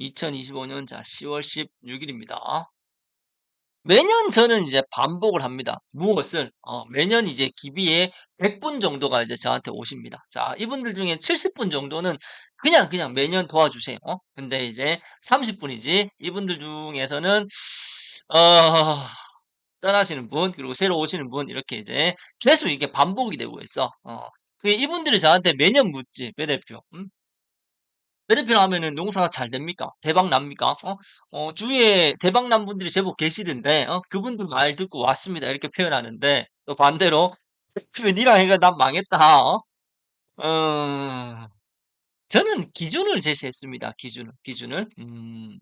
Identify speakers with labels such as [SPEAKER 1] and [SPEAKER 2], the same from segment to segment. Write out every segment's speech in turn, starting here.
[SPEAKER 1] 2025년 자 10월 16일입니다. 매년 저는 이제 반복을 합니다. 무엇을? 어, 매년 이제 기비에 100분 정도가 이제 저한테 오십니다. 자, 이분들 중에 70분 정도는 그냥 그냥 매년 도와주세요. 어? 근데 이제 30분이지 이분들 중에서는 어, 떠나시는 분 그리고 새로 오시는 분 이렇게 이제 계속 이게 반복이 되고 있어. 어. 그 이분들이 저한테 매년 묻지, 배 대표. 음? 베네필 하면은 농사가 잘 됩니까? 대박 납니까? 어? 어, 주위에 대박 난 분들이 제법 계시던데, 어? 그분들 말 듣고 왔습니다. 이렇게 표현하는데, 또 반대로, 그 니랑 해가 난 망했다, 어? 어, 저는 기준을 제시했습니다. 기준을, 기준을. 음,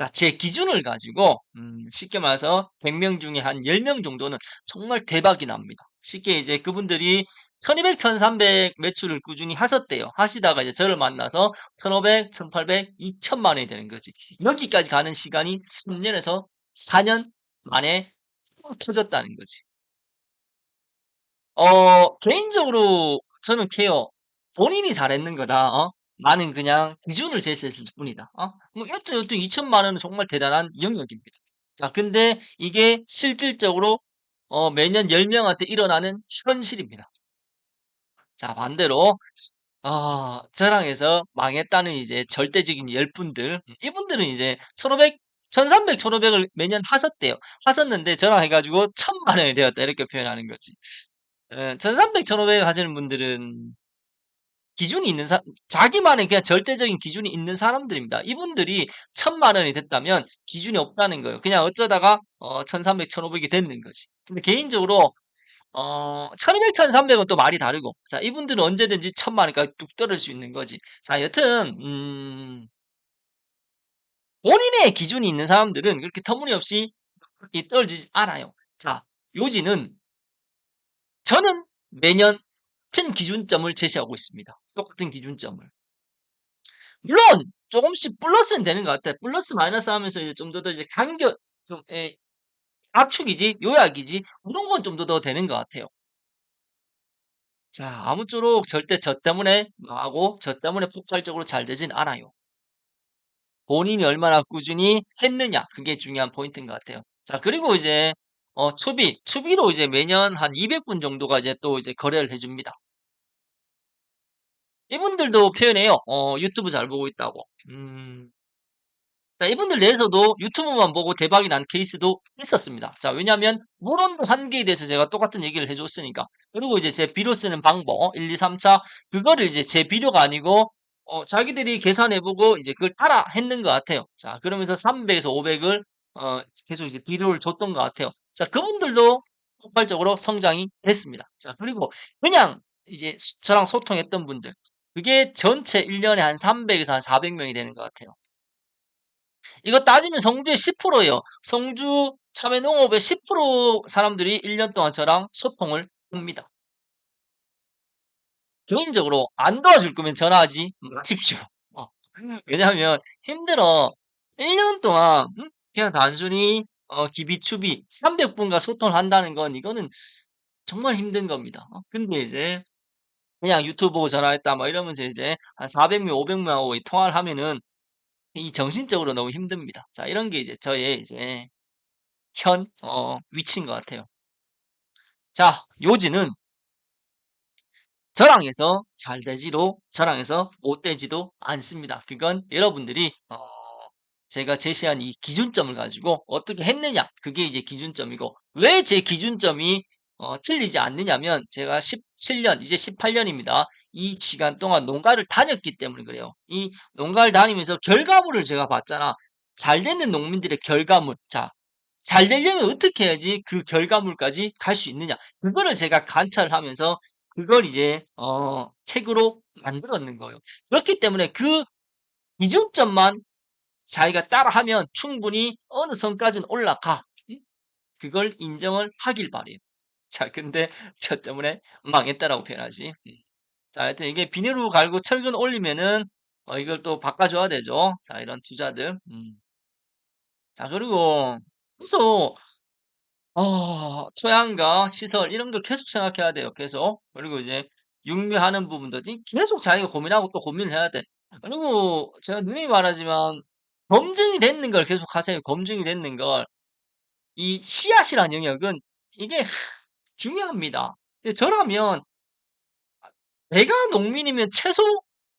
[SPEAKER 1] 자, 제 기준을 가지고, 음, 쉽게 말해서 100명 중에 한 10명 정도는 정말 대박이 납니다. 쉽게 이제 그분들이 1200, 1300 매출을 꾸준히 하셨대요. 하시다가 이제 저를 만나서 1500, 1800, 2000만 원이 되는 거지. 여기까지 가는 시간이 3년에서 4년 만에 터졌다는 거지. 어, 개인적으로 저는 케어, 본인이 잘했는 거다, 어? 나는 그냥 기준을 제시했을 뿐이다, 어? 뭐, 여튼, 여튼 2천만 원은 정말 대단한 영역입니다. 자, 근데 이게 실질적으로, 어, 매년 10명한테 일어나는 현실입니다. 자, 반대로, 아, 저랑해서 망했다는 이제 절대적인 열분들, 이분들은 이제 1500, 1300, 1500을 매년 하셨대요. 하셨는데 저랑 해가지고 천만 원이 되었다. 이렇게 표현하는 거지. 1300, 1500 하시는 분들은 기준이 있는 사, 자기만의 그냥 절대적인 기준이 있는 사람들입니다. 이분들이 천만 원이 됐다면 기준이 없다는 거예요. 그냥 어쩌다가 어, 1300, 1500이 됐는 거지. 근데 개인적으로 어, 1200, 1300은 또 말이 다르고 자, 이분들은 언제든지 천만 원까지 뚝 떨어질 수 있는 거지. 자, 여튼 음, 본인의 기준이 있는 사람들은 그렇게 터무니없이 이 떨어지지 않아요. 자, 요지는 저는 매년 같은 기준점을 제시하고 있습니다. 똑같은 기준점을. 물론 조금씩 플러스는 되는 것 같아요. 플러스 마이너스 하면서 이제 좀 더 더 이제 간격 좀 예, 압축이지 요약이지 그런 건 좀 더 더 되는 것 같아요. 자 아무쪼록 절대 저 때문에 망하고 저 때문에 폭발적으로 잘 되진 않아요. 본인이 얼마나 꾸준히 했느냐 그게 중요한 포인트인 것 같아요. 자 그리고 이제 어, 추비, 추비로 이제 매년 한 200분 정도가 이제 또 이제 거래를 해줍니다. 이분들도 표현해요. 어, 유튜브 잘 보고 있다고. 음. 자, 이분들 내에서도 유튜브만 보고 대박이 난 케이스도 있었습니다. 자, 왜냐하면 물론 한계에 대해서 제가 똑같은 얘기를 해줬으니까. 그리고 이제 제 비료 쓰는 방법, 1, 2, 3차, 그거를 이제 제 비료가 아니고, 어, 자기들이 계산해보고 이제 그걸 따라 했는 것 같아요. 자, 그러면서 300에서 500을, 어, 계속 이제 비료를 줬던 것 같아요. 자, 그분들도 폭발적으로 성장이 됐습니다. 자, 그리고 그냥 이제 저랑 소통했던 분들, 그게 전체 1년에 한 300에서 한 400명이 되는 것 같아요. 이거 따지면 성주의 10%예요. 성주 참외농업의 10% 사람들이 1년 동안 저랑 소통을 합니다. 개인적으로 안 도와줄 거면 전화하지 마십시오. 어. 왜냐하면 힘들어. 1년 동안 그냥 단순히 어, 기비추비 300분과 소통을 한다는 건 이거는 정말 힘든 겁니다. 어? 근데 이제 그냥 유튜브 보고 전화했다 뭐 이러면서 이제 한 400명, 500명하고 통화를 하면은 이 정신적으로 너무 힘듭니다. 자, 이런 게 이제 저의 이제 현 어, 위치인 것 같아요. 자, 요지는 저랑 해서 잘 되지도 저랑 해서 못 되지도 않습니다. 그건 여러분들이 어, 제가 제시한 이 기준점을 가지고 어떻게 했느냐 그게 이제 기준점이고 왜 제 기준점이 어, 틀리지 않느냐면 제가 17년 이제 18년입니다. 이 시간 동안 농가를 다녔기 때문에 그래요. 이 농가를 다니면서 결과물을 제가 봤잖아. 잘 되는 농민들의 결과물. 자, 잘 되려면 어떻게 해야지 그 결과물까지 갈 수 있느냐. 그거를 제가 관찰을 하면서 그걸 이제 어, 책으로 만들었는 거예요. 그렇기 때문에 그 기준점만 자기가 따라하면 충분히 어느 선까지는 올라가. 그걸 인정을 하길 바래요. 자, 근데 저 때문에 망했다라고 표현하지. 음. 자, 하여튼 이게 비닐로 갈고 철근 올리면은 어, 이걸 또 바꿔줘야 되죠. 자, 이런 투자들. 음. 자, 그리고 그래서 어, 토양과 시설 이런 걸 계속 생각해야 돼요. 계속. 그리고 이제 육묘하는 부분도 계속 자기가 고민하고 또 고민을 해야 돼. 그리고 제가 누누이 말하지만 검증이 됐는 걸 계속 하세요. 검증이 됐는 걸. 이 씨앗이라는 영역은 이게 중요합니다. 예 저라면 내가 농민이면 최소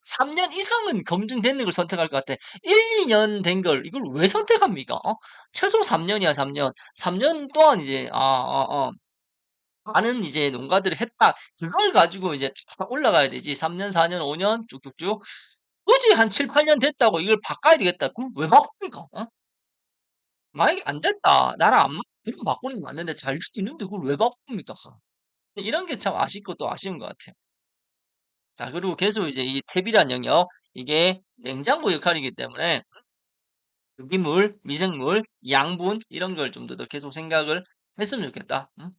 [SPEAKER 1] 3년 이상은 검증됐는 걸 선택할 것 같아. 1-2년 된 걸 이걸 왜 선택합니까? 어? 최소 3 년이야 3 년. 3년 동안 이제 아어어 많은 이제 농가들을 했다. 그걸 가지고 이제 탁탁 올라가야 되지. 3 년, 4 년, 5년 쭉쭉쭉. 굳이 한 7-8년 됐다고 이걸 바꿔야 되겠다. 그걸 왜 바꿉니까? 어? 만약에 안 됐다. 나랑 안 맞 그럼 바꾸는 게 맞는데 잘 있는데 그걸 왜 바꿉니까? 이런 게 참 아쉽고 또 아쉬운 것 같아요. 자 그리고 계속 이제 이 탭이란 영역 이게 냉장고 역할이기 때문에 유기물, 미생물, 양분 이런 걸 좀 더 계속 생각을 했으면 좋겠다. 음?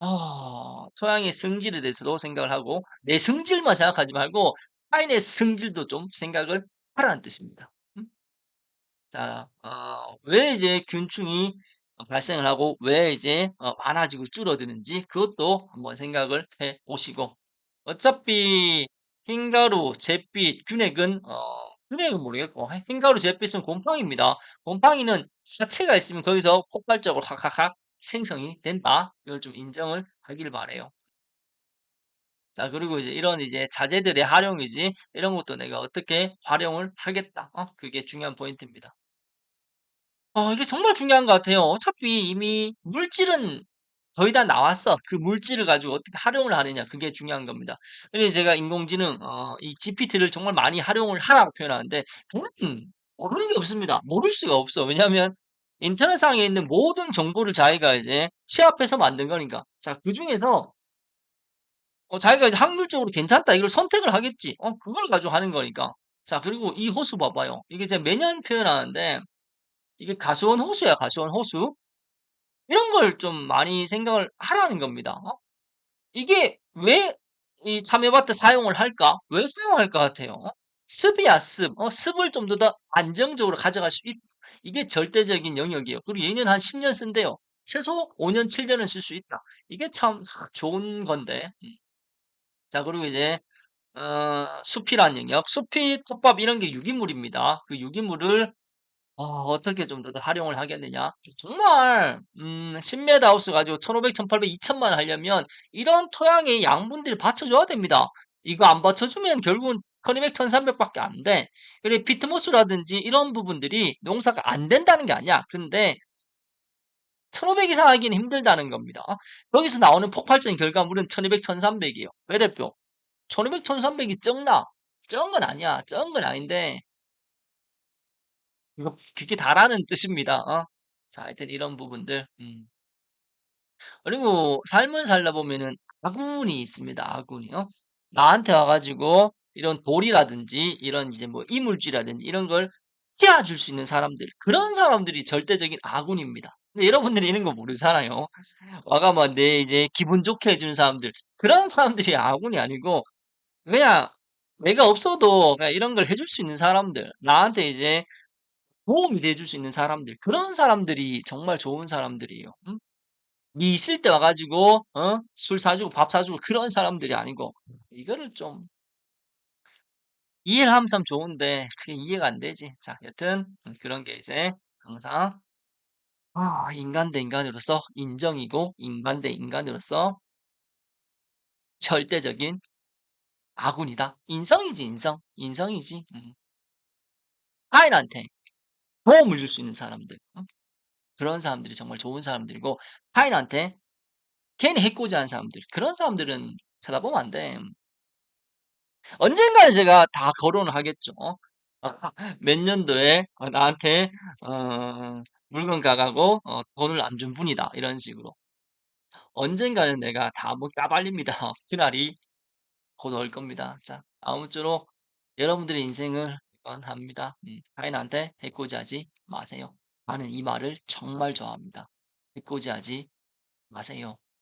[SPEAKER 1] 아 토양의 성질에 대해서도 생각을 하고 내 성질만 생각하지 말고 타인의 성질도 좀 생각을 하라는 뜻입니다. 음? 자, 어, 왜 이제 균충이 어, 발생을 하고 왜 이제 어, 많아지고 줄어드는지 그것도 한번 생각을 해 보시고 어차피 흰가루, 잿빛, 균핵은 어, 균핵은 모르겠고 흰가루, 잿빛은 곰팡이입니다. 곰팡이는 사체가 있으면 거기서 폭발적으로 확확확 생성이 된다. 이걸 좀 인정을 하길 바래요. 자, 그리고 이제 이런 이제 자재들의 활용이지 이런 것도 내가 어떻게 활용을 하겠다. 어, 그게 중요한 포인트입니다. 어 이게 정말 중요한 것 같아요. 어차피 이미 물질은 거의 다 나왔어. 그 물질을 가지고 어떻게 활용을 하느냐 그게 중요한 겁니다. 그래서 제가 인공지능 어 이 GPT를 정말 많이 활용을 하라고 표현하는데 그는 모르는 게 없습니다. 모를 수가 없어. 왜냐하면 인터넷상에 있는 모든 정보를 자기가 이제 취합해서 만든 거니까. 자 그 중에서 어 자기가 이제 확률적으로 괜찮다 이걸 선택을 하겠지. 어 그걸 가지고 하는 거니까. 자 그리고 이 호수 봐봐요. 이게 제가 매년 표현하는데 이게 가수원 호수야 가수원 호수. 이런 걸 좀 많이 생각을 하라는 겁니다. 어? 이게 왜 이 참외밭에 사용을 할까? 왜 사용할 것 같아요? 어? 습이야 습. 어 습을 좀 더 더 안정적으로 가져갈 수 있 이게 절대적인 영역이에요. 그리고 얘는 한 10년 쓴대요. 최소 5년 7 년은 쓸 수 있다. 이게 참 좋은 건데. 음. 자 그리고 이제 어 숲이라는 영역. 숲이 톱밥 이런 게 유기물입니다. 그 유기물을 어 어떻게 좀 더 활용을 하겠느냐. 정말 음 10다 하우스 가지고 1,500, 1,800, 2,000만 하려면 이런 토양의 양분들을 받쳐줘야 됩니다. 이거 안 받쳐주면 결국은 1,200, 1,300 밖에 안 돼. 그래 피트모스라든지 이런 부분들이 농사가 안 된다는 게 아니야. 근데 1,500 이상 하기는 힘들다는 겁니다. 어? 여기서 나오는 폭발적인 결과물은 1,200, 1,300 이에요. 왜 대표? 1,200, 1,300이 적나? 적은 건 아니야. 건 아닌데 이거 그게 다라는 뜻입니다. 어? 자 하여튼 이런 부분들 음. 그리고 삶을 살다 보면은 아군이 있습니다, 아군이. 어? 나한테 와 가지고 이런 돌이라든지 이런 이제 뭐 이물질이라든지 이런 걸 피워 줄 수 있는 사람들 그런 사람들이 절대적인 아군입니다. 근데 여러분들이 이런 거 모르잖아요. 와가 막내 이제 기분 좋게 해 주는 사람들 그런 사람들이 아군이 아니고 그냥 내가 없어도 그냥 이런 걸 해줄 수 있는 사람들 나한테 이제 도움이 돼줄 수 있는 사람들 그런 사람들이 정말 좋은 사람들이에요. 음? 니 있을 때 와 가지고 어 술 사 주고 밥 사 주고 그런 사람들이 아니고 이거를 좀 이해를 하면 참 좋은데 그게 이해가 안 되지. 자 여튼 음 그런 게 이제 항상 아 인간 대 인간으로서 인정이고 인간 대 인간으로서 절대적인 아군이다. 인성이지 인성. 인성이지. 음. 타인한테 도움을 줄 수 있는 사람들. 어? 그런 사람들이 정말 좋은 사람들이고 타인한테 괜히 해코지하는 사람들 그런 사람들은 쳐다보면 안 돼. 언젠가는 제가 다 거론을 하겠죠. 어? 몇 년도에 어 나한테 어 물건 가가고 어 돈을 안 준 분이다. 이런 식으로. 언젠가는 내가 다 한번 까발립니다. 그날이 곧 올 겁니다. 자 아무쪼록 여러분들의 인생을 원합니다. 음 타인한테 해코지하지 마세요. 나는 이 말을 정말 좋아합니다. 해코지하지 마세요.